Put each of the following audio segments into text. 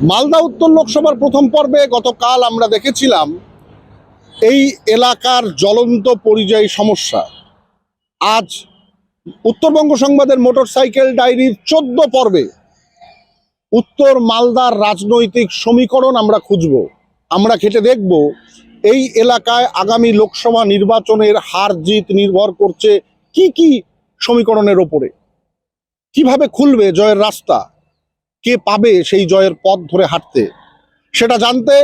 মালদা উত্তর লোকসভার প্রথম পর্বে গতকাল আমরা দেখেছিলাম এই এলাকার জ্বলন্ত পরিযায়ী সমস্যা। আজ উত্তরবঙ্গ সংবাদের মোটরসাইকেল ডায়েরির চোদ্দ পর্বে উত্তর মালদার রাজনৈতিক সমীকরণ আমরা খুঁজব। আমরা খেটে দেখব এই এলাকায় আগামী লোকসভা নির্বাচনের হার জিত নির্ভর করছে কি কি সমীকরণের ওপরে। কীভাবে খুলবে জয়ের রাস্তা? কে পাবে সেই জয়ের পথ ধরে হাঁটতে? সেটা জানতে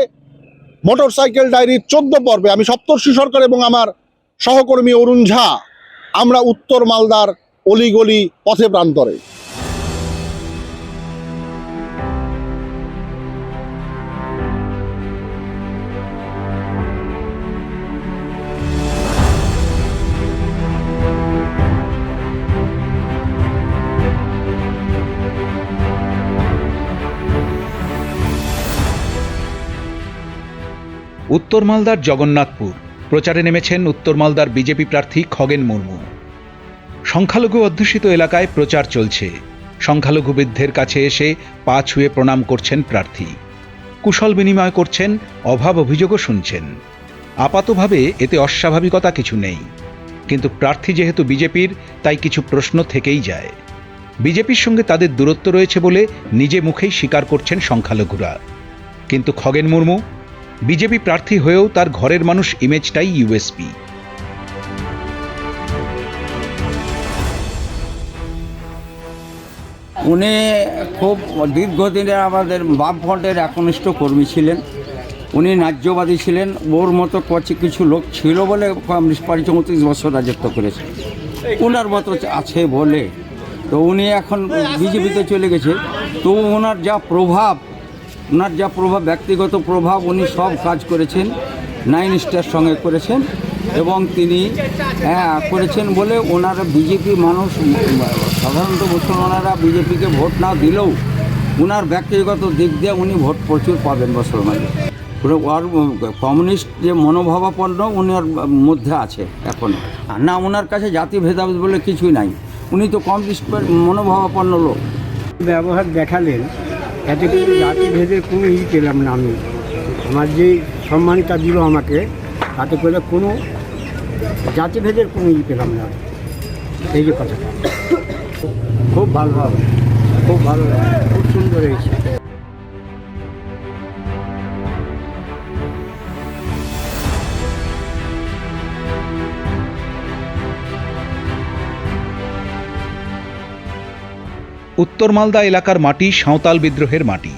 মোটর সাইকেল ডায়েরির চোদ্দ পর্বে আমি সপ্তর্ষি সরকার এবং আমার সহকর্মী অরুণ ঝা, আমরা উত্তর মালদার অলিগলি পথে প্রান্তরে। উত্তর মালদার জগন্নাথপুর। প্রচারে নেমেছেন উত্তর মালদার বিজেপি প্রার্থী খগেন মুর্মু। সংখ্যালঘু অধ্যুষিত এলাকায় প্রচার চলছে। সংখ্যালঘু বৃদ্ধের কাছে এসে পা ছুঁয়ে প্রণাম করছেন প্রার্থী। কুশল বিনিময় করছেন, অভাব অভিযোগও শুনছেন। আপাতভাবে এতে অস্বাভাবিকতা কিছু নেই। কিন্তু প্রার্থী যেহেতু বিজেপির, তাই কিছু প্রশ্ন থেকেই যায়। বিজেপির সঙ্গে তাদের দূরত্ব রয়েছে বলে নিজে মুখেই স্বীকার করছেন সংখ্যালঘুরা। কিন্তু খগেন মুর্মু বিজেপি প্রার্থী হয়েও তার ঘরের মানুষ ইমেজটাই ইউএসপি। উনি খুব দীর্ঘদিনের আমাদের বামফ্রন্টের একনিষ্ঠ কর্মী ছিলেন। উনি ন্যায্যবাদী ছিলেন, ওর মতো কচি কিছু লোক ছিল বলে কমিউনিস্ট পার্টি চৌত্রিশ বছর রাজত্ব করেছে। ওনার মতো আছে বলে। তো উনি এখন বিজেপিতে চলে গেছে। তো ওনার যা প্রভাব ওনার যা প্রভাব, ব্যক্তিগত প্রভাব, উনি সব কাজ করেছেন নাইন স্টার সঙ্গে করেছেন এবং তিনি হ্যাঁ করেছেন বলে ওনারা বিজেপি মানুষ, সাধারণত মুসলমানেরা বিজেপিকে ভোট না দিলেও ওনার ব্যক্তিগত দিক দিয়ে উনি ভোট প্রচুর পাবেন মুসলমানে পুরো কমিউনিস্ট যে মনোভাবাপন্ন ওনার মধ্যে আছে এখন। না ওনার কাছে জাতি ভেদাভেদ বলে কিছুই নাই। উনি তো কমিউনিস্ট মনোভাবাপন্ন লোক। ব্যবহার দেখালেন এতে কিন্তু জাতি ভেদের কোনো ই পেলাম না আমি। আমার যে সম্মানটা দিল আমাকে, তাতে করে কোনো জাতিভেদের কোনো ই পেলাম না। এই যে কথাটা। খুব ভালো খুব ভালো খুব সুন্দর হয়েছে। উত্তর মালদা এলাকার মাটি সাঁওতাল বিদ্রোহের মাটি।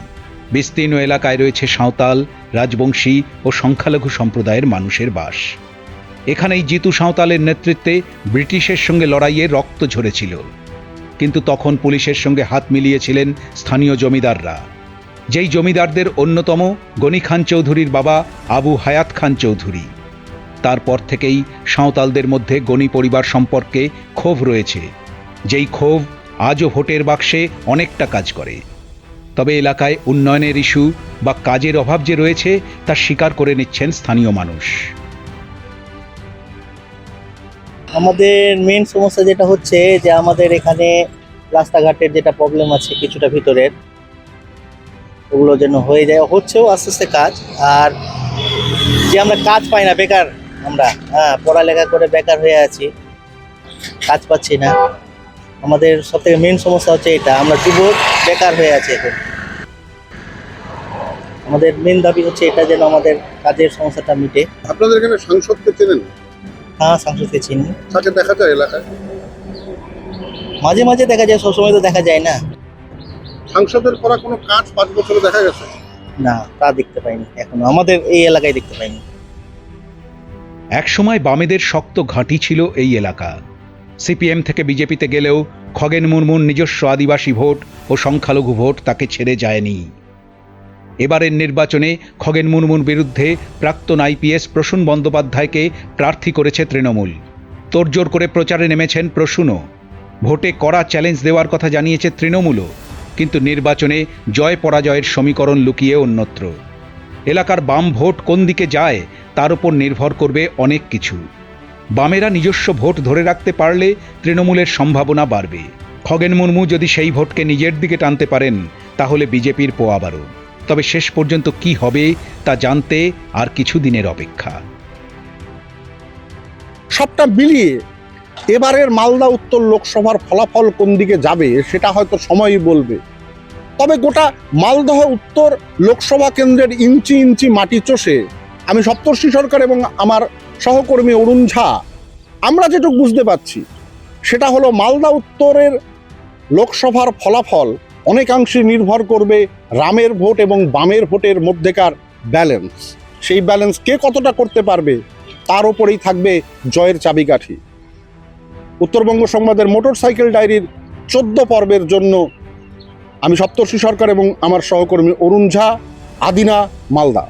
বিস্তীর্ণ এলাকায় রয়েছে সাঁওতাল, রাজবংশী ও সংখ্যালঘু সম্প্রদায়ের মানুষের বাস। এখানেই জিতু সাঁওতালের নেতৃত্বে ব্রিটিশের সঙ্গে লড়াইয়ে রক্ত ঝরেছিল। কিন্তু তখন পুলিশের সঙ্গে হাত মিলিয়েছিলেন স্থানীয় জমিদাররা। যেই জমিদারদের অন্যতম গনি খান চৌধুরীর বাবা আবু হায়াত খান চৌধুরী। তারপর থেকেই সাঁওতালদের মধ্যে গনি পরিবার সম্পর্কে ক্ষোভ রয়েছে। যেই ক্ষোভ আজও ভোটের বাক্সে অনেকটা কাজ করে। তবে এলাকায় উন্নয়নের ইস্যু বা কাজের অভাব যে রয়েছে, তা স্বীকার করে নিচ্ছেন স্থানীয় মানুষ। আমাদের মেন সমস্যা যেটা হচ্ছে যে আমাদের এখানে রাস্তাঘাটের যেটা প্রবলেম আছে কিছুটা ভিতরের, ওগুলো যেন হয়ে যায়। হচ্ছেও আস্তে আস্তে কাজ, আর যে আমরা কাজ পাই না, বেকার আমরা হ্যাঁ পড়ালেখা করে বেকার হয়ে আছি, কাজ পাচ্ছি না। আমাদের সব থেকে মেন সমস্যা হচ্ছে এটা আমরা যুবক বেকার হয়ে আছি এখন। আমাদের মেন দাবি হচ্ছে এটা যেন আমাদের কাজের সমস্যাটা মিটে। আপনাদের এখানে সাংসদকে চেনেন? হ্যাঁ সংসদকে চিনি। তাকে দেখা যায় এলাকায়? মাঝে মাঝে দেখা যায় সবসময় তো দেখা যায় না। সাংসদের করা কোনো কাজ পাঁচ বছরে দেখা গেছে? না তা দেখতে পাইনি এখনও। আমাদের এই এলাকায় দেখতে পাইনি। একসময় বামেদের শক্ত ঘাঁটি ছিল এই এলাকা। সিপিএম থেকে বিজেপিতে গেলেও খগেন মুর্মুর নিজস্ব আদিবাসী ভোট ও সংখ্যালঘু ভোট তাকে ছেড়ে যায়নি। এবারের নির্বাচনে খগেন মুর্মুর বিরুদ্ধে প্রাক্তন আইপিএস প্রসূন বন্দ্যোপাধ্যায়কে প্রার্থী করেছে তৃণমূল। তোড়জোড় করে প্রচারে নেমেছেন প্রসূনও। ভোটে কড়া চ্যালেঞ্জ দেওয়ার কথা জানিয়েছে তৃণমূলও, কিন্তু নির্বাচনে জয় পরাজয়ের সমীকরণ লুকিয়ে অন্যত্র। এলাকার বাম ভোট কোন দিকে যায় তার উপর নির্ভর করবে অনেক কিছু। বামেরা নিজস্ব ভোট ধরে রাখতে পারলে তৃণমূলের সম্ভাবনা বাড়বে। খগেন মুর্মু যদি সেই ভোটকে নিজের দিকে টানতে পারেন, তাহলে বিজেপির পোয়াবারও তবে শেষ পর্যন্ত কি হবে, তা জানতে আর কিছু দিনের অপেক্ষা। সবটা মিলিয়ে এবারের মালদা উত্তর লোকসভার ফলাফল কোন দিকে যাবে, সেটা হয়তো সময়ই বলবে। তবে গোটা মালদহ উত্তর লোকসভা কেন্দ্রের ইঞ্চি ইঞ্চি মাটি চষে আমি সপ্তর্ষি সরকার এবং আমার সহকর্মী অরুণ ঝা, আমরা যেটুকু বুঝতে পারছি, সেটা হলো মালদা উত্তরের লোকসভার ফলাফল অনেকাংশে নির্ভর করবে রামের ভোট এবং বামের ভোটের মধ্যেকার ব্যালেন্স সেই ব্যালেন্স কে কতটা করতে পারবে, তার ওপরেই থাকবে জয়ের চাবিকাঠি। উত্তরবঙ্গ সংবাদের মোটরসাইকেল ডায়েরির চোদ্দ পর্বের জন্য আমি সপ্তর্ষি সরকার এবং আমার সহকর্মী অরুণ ঝা, আদিনা মালদা।